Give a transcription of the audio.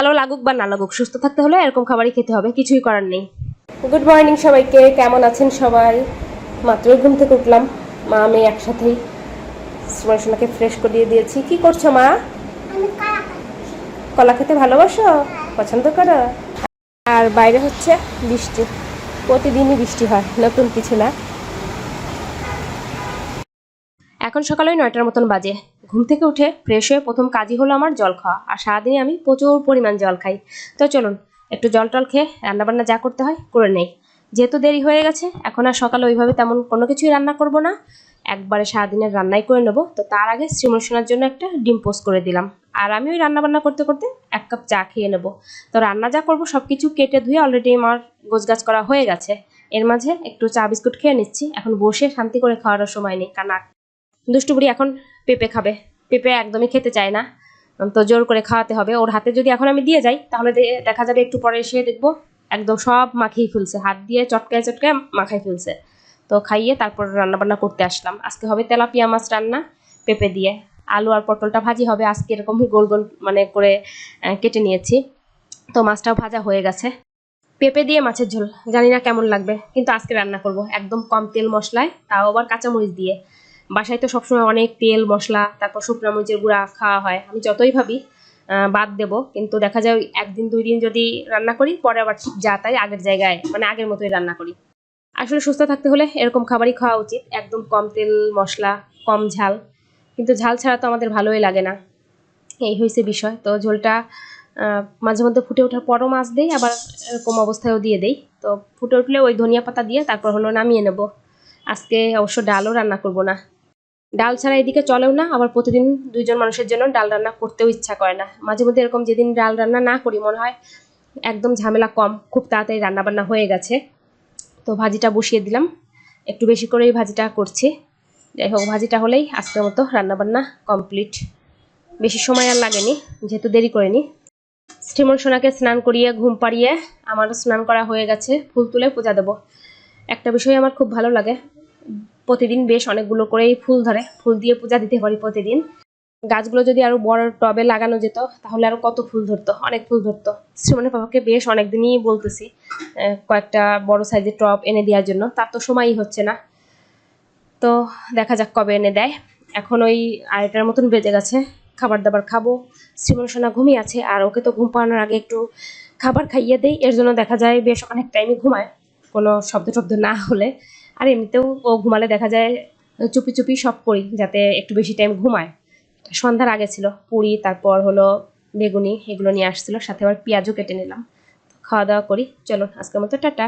ভালো লাগুক বা না লাগুক সুস্থ থাকতে হলে এরকম খাবারই খেতে হবে কিছুই করার নেই। গুড মর্নিং সবাইকে কেমন আছেন সবাই? মাত্রই ঘুম থেকে উঠলাম। মা আমি একসাথেই সোনাকে ফ্রেশ করিয়ে দিয়েছি। কি করছ মা? কলা খেতে ভালোবাসো? পছন্দ করো? আর বাইরে হচ্ছে বৃষ্টি। প্রতিদিনই বৃষ্টি হয় নতুন কিছু না। এখন সকালে ওই নয়টার মতন বাজে। ঘুম থেকে উঠে ফ্রেশ হয়ে প্রথম কাজই হলো আমার জল খাওয়া, আর সারাদিনে আমি প্রচুর পরিমাণ জল খাই। তো চলুন, একটু জল টল খেয়ে রান্নাবান্না যা করতে হয় করে নেই। যেহেতু দেরি হয়ে গেছে, এখন আর সকালে ওইভাবে তেমন কোনো কিছুই রান্না করব না। একবারে সারাদিনের রান্নাই করে নেব। তো তার আগে শ্রীমসোনার জন্য একটা ডিম পোস্ট করে দিলাম। আর আমি ওই রান্নাবান্না করতে করতে এক কাপ চা খেয়ে নেব। তো রান্না যা করব সব কিছু কেটে ধুয়ে অলরেডি আমার গোছগাছ করা হয়ে গেছে। এর মাঝে একটু চা বিস্কুট খেয়ে নিচ্ছি। এখন বসে শান্তি করে খাওয়ারও সময় নেই, কারণ দুষ্টু বুড়ি এখন পেঁপে খাবে। পেঁপে একদমই খেতে চায় না। তো জোর করে খাওয়াতে হবে। ওর হাতে যদি এখন আমি দিয়ে যাই, তাহলে দেখা যাবে একটু পরে এসে দেখব একদম সব মাখিয়ে ফেলছে। হাত দিয়ে চটকায় চটকায় মাখাই ফেলছে। তো খাইয়ে তারপর রান্না বান্না করতে আসলাম। আজকে হবে তেলাপিয়া মাছ রান্না, পেঁপে দিয়ে। আলু আর পটলটা ভাজি হবে। আজকে এরকম গোল গোল মানে করে কেটে নিয়েছি। তো মাছটাও ভাজা হয়ে গেছে। পেঁপে দিয়ে মাছের ঝোল। জানি না কেমন লাগবে, কিন্তু আজকে রান্না করব। একদম কম তেল মশলায়, তাও আবার কাঁচামরিচ দিয়ে। বাসায় তো সবসময় অনেক তেল, মশলা, তারপর শুকনো মরিচের গুঁড়া খাওয়া হয়। আমি যতই ভাবি বাদ দেব। কিন্তু দেখা যায় একদিন, দুই দিন যদি রান্না করি, পরে আবার ঠিক যা তাই আগের জায়গায় মানে আগের মতোই রান্না করি। আসলে সুস্থ থাকতে হলে এরকম খাবারই খাওয়া উচিত। একদম কম তেল, মশলা, কম ঝাল। কিন্তু ঝাল ছাড়া তো আমাদের ভালোই লাগে না। এই হয়েছে বিষয়। তো ঝোলটা মাঝে মধ্যে ফুটে ওঠার পরও মাছ দেই, আবার এরকম অবস্থায়ও দিয়ে দেই। তো ফুটে উঠলে ওই ধনিয়া পাতা দিয়ে তারপর হলো নামিয়ে নেব। আজকে অবশ্য ডালও রান্না করব না। ডাল ছাড়া এদিকে চলেও না, আবার প্রতিদিন দুইজন মানুষের জন্য ডাল রান্না করতেও ইচ্ছা করে না। মাঝে মধ্যে এরকম যেদিন ডাল রান্না না করি, মনে হয় একদম ঝামেলা কম, খুব তাড়াতাড়ি রান্নাবান্না হয়ে গেছে। তো ভাজিটা বসিয়ে দিলাম, একটু বেশি করেই ভাজিটা করছি। যাই হোক, ভাজিটা হলেই আজকের মতো রান্নাবান্না কমপ্লিট। বেশি সময় আর লাগেনি, যেহেতু দেরি করিনি। শ্রীমন সোনাকে স্নান করিয়ে, ঘুম পাড়িয়ে আমারও স্নান করা হয়ে গেছে, ফুল তুলে পূজা দেবো। একটা বিষয় আমার খুব ভালো লাগে প্রতিদিন বেশ অনেকগুলো করেই ফুল ধরে, ফুল দিয়ে পূজা দিতে পারি প্রতিদিন। গাছগুলো যদি আরও বড় টবে লাগানো যেত, তাহলে আরও কত ফুল ধরতো, অনেক ফুল ধরতো। শ্রীমনের বাবাকে বেশ অনেকদিনই বলতেছি কয়েকটা বড় সাইজের টব এনে দেওয়ার জন্য। তার তো সময়ই হচ্ছে না। তো দেখা যাক কবে এনে দেয়। এখন ওই আড়াইটার মতন বেজে গেছে, খাবার দাবার খাব। শ্রীমন সোনা ঘুমিয়ে আছে, আর ওকে তো ঘুম পাড়ানোর আগে একটু খাবার খাইয়ে দেই। এর জন্য দেখা যায় বেশ অনেক টাইমই ঘুমায়। কোনো শব্দ টব্দ না হলে আর এমনিতেও ও ঘুমালে দেখা যায়, চুপি চুপি সব করি যাতে একটু বেশি টাইম ঘুমায়। সন্ধ্যার আগে ছিল, পুরি, তারপর হলো বেগুনি, এগুলো নিয়ে আসছিল, সাথে আবার পেঁয়াজও কেটে নিলাম। খাওয়া দাওয়া করি চলো আজকের মতো টাটা।